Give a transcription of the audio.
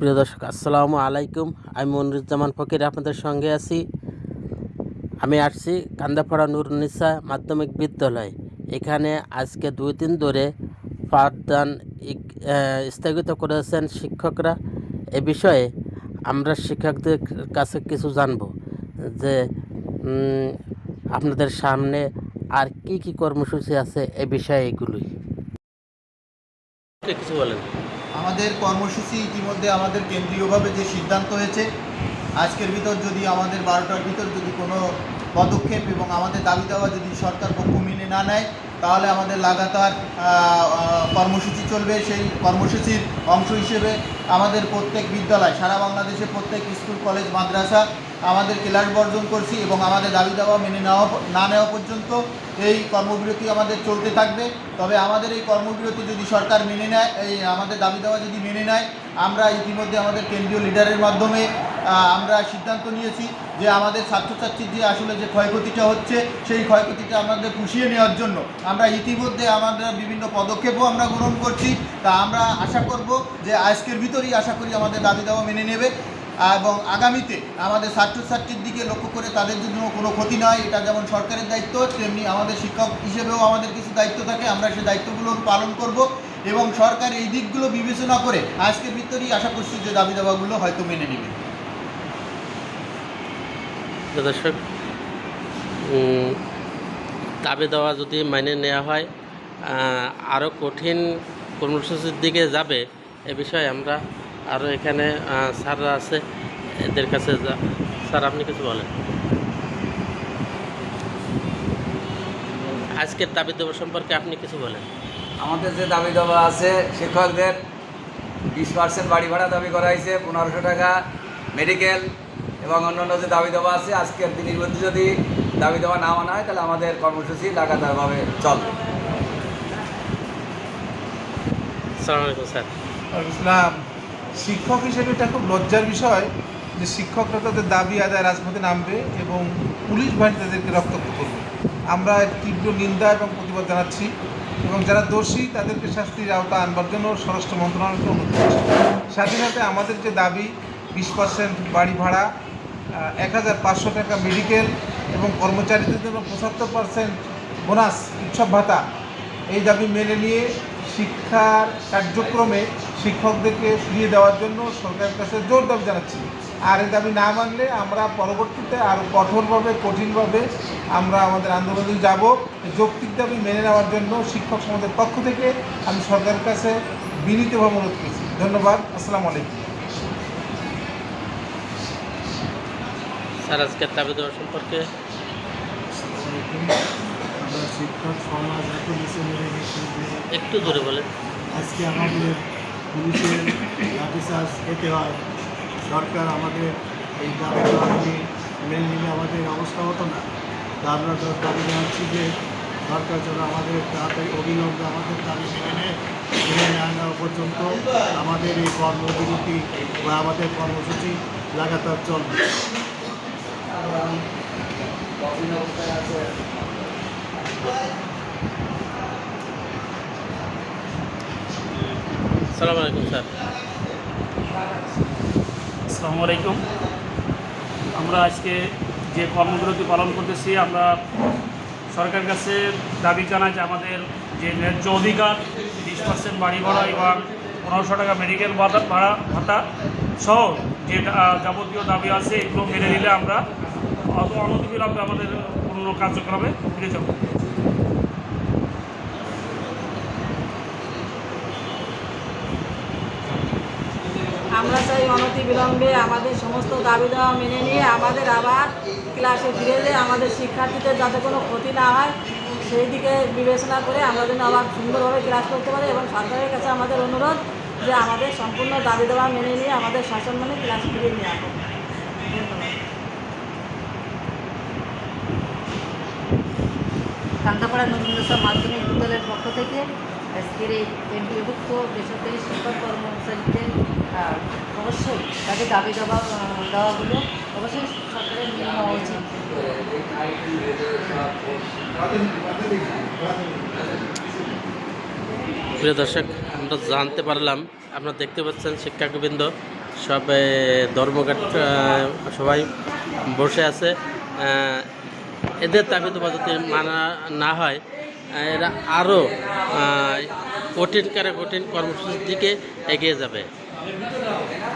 প্রিয় দর্শক, আসসালামু আলাইকুম। আমি মনিরুজ্জামান ফকির, আপনাদের সঙ্গে আছি। আমি আসছি কান্দাপাড়া নুরনিসা মাধ্যমিক বিদ্যালয়। এখানে আজকে দুই দিন ধরে পাঠদান স্থগিত করেছেন শিক্ষকরা। এ বিষয়ে আমরা শিক্ষকদের কাছে কিছু জানব যে আপনাদের সামনে আর কি কি কর্মসূচি আছে এ বিষয়ে এগুলোই। কিছু বলেন। আমাদের কর্মসূচি ইতিমধ্যে আমাদের কেন্দ্রীয়ভাবে যে সিদ্ধান্ত হয়েছে, আজকের ভিতর যদি আমাদের বারোটার ভিতর যদি কোনো পদক্ষেপ এবং আমাদের দাবি দেওয়া যদি সরকার পক্ষ মেনে না নেয়, তাহলে আমাদের লাগাতার কর্মসূচি চলবে। সেই কর্মসূচির অংশ হিসেবে আমাদের প্রত্যেক বিদ্যালয়, সারা বাংলাদেশে প্রত্যেক স্কুল, কলেজ, মাদ্রাসা আমাদের ক্লাস বর্জন করছি এবং আমাদের দাবি দাওয়া মেনে নেওয়া না নেওয়া পর্যন্ত এই কর্মবিরতি আমাদের চলতে থাকবে। তবে আমাদের এই কর্মবিরতি যদি সরকার মেনে নেয়, এই আমাদের দাবি দেওয়া যদি মেনে নেয়, আমরা ইতিমধ্যে আমাদের কেন্দ্রীয় লিডারের মাধ্যমে আমরা সিদ্ধান্ত নিয়েছি যে আমাদের ছাত্রছাত্রীর যে আসলে যে ক্ষয়ক্ষতিটা হচ্ছে, সেই ক্ষয়ক্ষতিটা আমাদের পুষিয়ে নেওয়ার জন্য আমরা ইতিমধ্যে আমাদের বিভিন্ন পদক্ষেপও আমরা গ্রহণ করছি। তা আমরা আশা করব যে আজকের ভিতরেই আশা করি আমাদের দাবি দাওয়া মেনে নেবে। এবং আগামীতে আমাদের ছাত্রছাত্রীর দিকে লক্ষ্য করে তাদের জন্য কোনো ক্ষতি নয় এটা যেমন সরকারের দায়িত্ব, তেমনি আমাদের শিক্ষক হিসেবেও আমাদের কিছু দায়িত্ব থাকে। আমরা সেই দায়িত্বগুলো পালন করব এবং সরকার এই দিকগুলো বিবেচনা করে আজকের ভিতরেই আশা করছি যে দাবি দাবাগুলো হয়তো মেনে নেবে। দর্শক দাবি দেওয়া যদি মেনে নেওয়া হয় আরও কঠিন কর্মসূচির দিকে যাবে, এ বিষয়ে আমরা আরও এখানে স্যাররা আছে এদের কাছে যা- স্যার আপনি কিছু বলেন। আজকের দাবি দেওয়া সম্পর্কে আপনি কিছু বলেন। আমাদের যে দাবি দেওয়া আছে শিক্ষকদের বিশ পার্সেন্ট বাড়ি ভাড়া দাবি করা হয়েছে পনেরোশো টাকা মেডিকেল এবং অন্যান্য যে দাবি দেওয়া আছে আজকের দিনের মধ্যে যদি দাবি দেওয়া না মানা হয় তাহলে আমাদের কর্মসূচি লাগাতারভাবে চলবে। সালাম আলাইকুম স্যার। শিক্ষক হিসেবে এটা খুব লজ্জার বিষয় যে শিক্ষকরা তাদের দাবি আদায় রাজপথে নামবে এবং পুলিশ বাহিনী তাদেরকে রক্তাক্ত করবে। আমরা তীব্র নিন্দা এবং প্রতিবাদ জানাচ্ছি এবং যারা দোষী তাদেরকে শাস্তির আওতা আনবার জন্য স্বরাষ্ট্র মন্ত্রণালয়কে অনুরোধ করছি। সাথে সাথে আমাদের যে দাবি, বিশ পার্সেন্ট বাড়ি ভাড়া এক হাজার পাঁচশো টাকা মেডিকেল এবং কর্মচারীদের জন্য পঁচাত্তর পার্সেন্ট বোনাস, উৎসব ভাতা, এই দাবি মেনে নিয়ে শিক্ষার কার্যক্রমে শিক্ষকদেরকে ফিরিয়ে দেওয়ার জন্য সরকারের কাছে জোর দাবি জানাচ্ছি। আর এই দাবি না মানলে আমরা পরবর্তীতে আরও কঠোরভাবে কঠিনভাবে আমরা আমাদের আন্দোলনে যাব। যৌক্তিক দাবি মেনে নেওয়ার জন্য শিক্ষক সমাজের পক্ষ থেকে আমি সরকারের কাছে বিনীতভাবে অনুরোধ করছি। ধন্যবাদ। আসসালামু আলাইকুম। স্যার আজকের দাবি দেওয়া সম্পর্কে? শিক্ষক সমাজ একটু জোরে বলে আজকে আমাদের পুলিশের লাঠিচার্জ খেতে হয়। সরকার আমাদের এই দাবি মেনে নিলে আমাদের অবস্থা হতো না। তা আমরা দাবি জানাচ্ছি যে সরকার যেন আমাদের তাড়াতাড়ি অবিলম্বে আমাদের দাবি মেনে নেয় মেনে না নেওয়া পর্যন্ত আমাদের এই কর্মবিরতি বা আমাদের কর্মসূচি লাগাতার চলবে। সালাম আলাইকুম, স্যার। আসসালামু আলাইকুম। আমরা আজকে যে কর্মবিরতি পালন করতেছি, আমরা সরকারের কাছে দাবি জানাই যে আমাদের যে ন্যায্য অধিকার, বিশ পার্সেন্ট বাড়ি ভাড়া এবং পনেরোশো টাকা মেডিকেল ভাতা, ভাড়া, ভাতা সহ যে যাবতীয় দাবি আছে, এগুলো মেনে নিলে আমরা অত অনতিবিলম্বে আমাদের অন্য কার্যক্রমে ফিরে যাব। আমরা চাই অনতি বিলম্বে আমাদের সমস্ত দাবি দেওয়া মেনে নিয়ে আমাদের আবার ক্লাসে ফিরে যেয়ে আমাদের শিক্ষার্থীদের যাতে কোনো ক্ষতি না হয়, সেই দিকে বিবেচনা করে আমরা যেন আবার সুন্দরভাবে ক্লাস করতে পারি এবং সরকারের কাছে আমাদের অনুরোধ যে আমাদের সম্পূর্ণ দাবি দেওয়া মেনে নিয়ে আমাদের শাসন মানে ক্লাস ফিরিয়ে নিয়ে আসব কান্দাপাড়া নবীন্দ্র মাধ্যমিক বিদ্যালয়ের পক্ষ থেকে আজকের এই এমপিভুক্ত বেসরকারি শিক্ষক কর্মচারীদের অবশ্যই। তাদের দাবি দেওয়া দেওয়াগুলো অবশ্যই সরকারের মেনে নেওয়া উচিত। প্রিয় দর্শক, আমরা জানতে পারলাম, আপনারা দেখতে পাচ্ছেন শিক্ষাকবৃন্দ সব ধর্মঘট সবাই বসে আছে। এদের দাবি দেওয়া যদি মানা না হয়, এরা আরও কঠিন কারে কঠিন কর্মসূচির দিকে এগিয়ে যাবে। 何だろう?